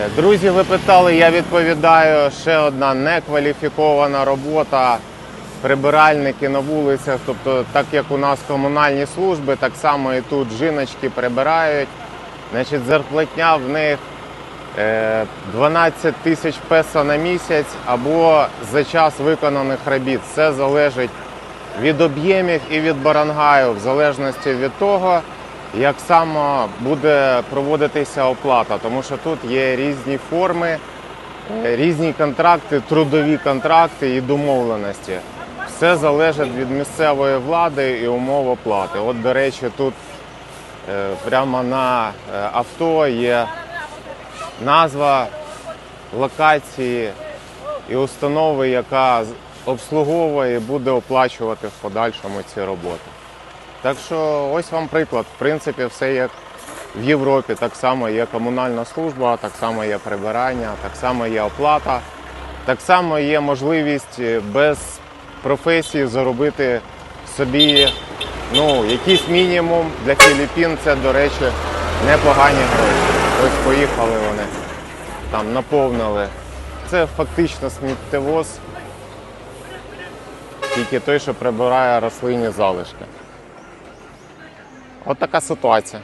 Е, Друзі, ви питали, я відповідаю. Ще одна некваліфікована робота. Прибиральники на вулицях. Тобто, так як у нас комунальні служби, так само і тут жіночки прибирають. Значить, зарплатня в них е, 12 тисяч песо на місяць або за час виконаних робіт. Це залежить від об'ємів і від барангаю, в залежності від того, як саме буде проводитися оплата, тому що тут є різні форми, е, різні контракти, трудові контракти і домовленості. Все залежить від місцевої влади і умов оплати. От, до речі, тут е, прямо на е, авто є назва локації і установи, яка обслуговує і буде оплачувати в подальшому ці роботи. Так що ось вам приклад. В принципі, все як в Європі. Так само є комунальна служба, так само є прибирання, так само є оплата, так само є можливість е, без професії заробити собі ну, якийсь мінімум для Філіппін. Це, до речі, непогані гроші. Ось поїхали вони там, наповнили. Це фактично сміттєвоз, тільки той, що прибирає рослинні залишки. От така ситуація.